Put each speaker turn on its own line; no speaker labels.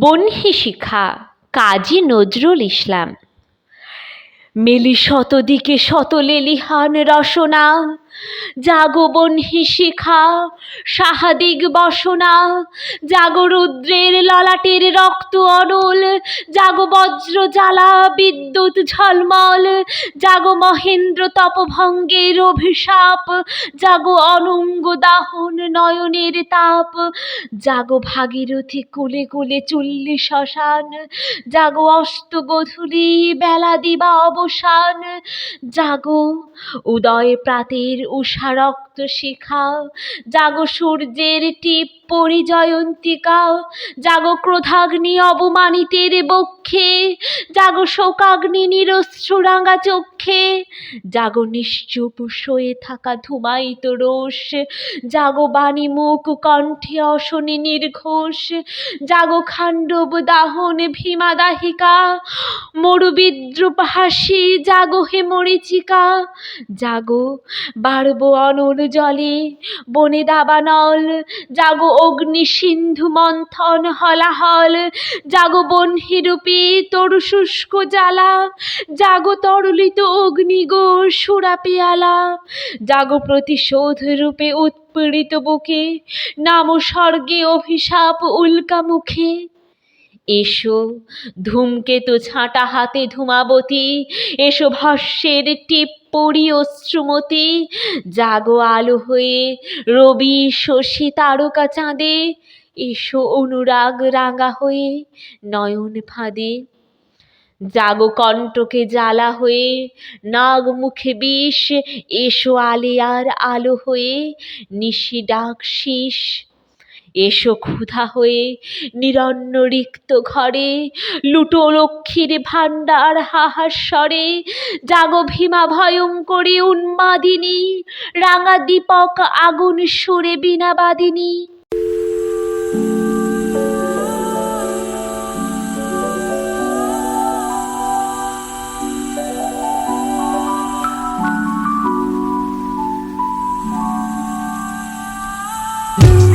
বন্হি শিখা কাজী নজরুল ইসলাম। মেলি শতদিকে শত লেলিহান রসনা জাগো বন্হি শিখা সাহাদিগ বসনা, জাগো রুদ্রের ললাটের রক্ত অনল, জাগো বজ্র জ্বালা বিদ্যুৎ ঝলমল, জাগো মহেন্দ্র তপভঙ্গের অভিশাপ, জাগো অনঙ্গ দাহন নয়নের তাপ, জাগো ভাগীরথী কুলে কুলে চুল্লি শ্মশান, জাগো অস্ত গধূলি বেলা দিবা অবসান, জাগো উদয় প্রাতের উষা রক্ত শিখা। জাগো সূর্যের টিপ পরিজয়ন্তিকা। জাগো ক্রোধাগ্নি অবমানিতের বক্ষে। জাগো শোকাগ্নি নিরশ্রুরাঙা চক্ষে। জাগো নিশ্চুপ শয়ে থাকা ধুমায়িত রোষ। জাগো বাণী মুখ কণ্ঠে অশনি নির্ঘোষ। জাগো খাণ্ডব দাহন ভীমা দাহিকা মরু বিদ্রুপ হাসি, জাগো হে মরিচিকা, জাগো, বাড়ব অনল জলে, বনে দাবানল জাগো অগ্নি সিন্ধু মন্থন হলাহল, জাগো বহ্নিরূপী তরু শুষ্ক জ্বালা, জাগো তরলিত অগ্নি গো সুরা পেয়ালা, জাগো প্রতিশোধ রূপে উৎপীড়িত বুকে, নাম স্বর্গে অভিশাপ উল্কা মুখে এসো, ধূমকেতু ছাঁটা হাতে ধূমাবতী, এসো ভস্যের টিপ পড়ি অশ্রুমতি, জাগো আলো হয়ে রবি শশী তারকা চাঁদে, এসো অনুরাগ রাঙা হয়ে নয়ন ফাঁদে। জাগো কণ্টকে জ্বালা হয়ে নাগ মুখে বিষ, এসো আলিয়ার আলো হয়ে নিশি ডাক শীষ এসো ক্ষুধা হয়ে নিরন্ন রিক্ত ঘরে, লুটো লক্ষ্মীর ভাণ্ডার হাহার স্বরে জাগো ভীমা ভয়ঙ্করে উন্মাদিনী, রাঙা দীপক আগুন সুরে বীণাবাদিনী thank you.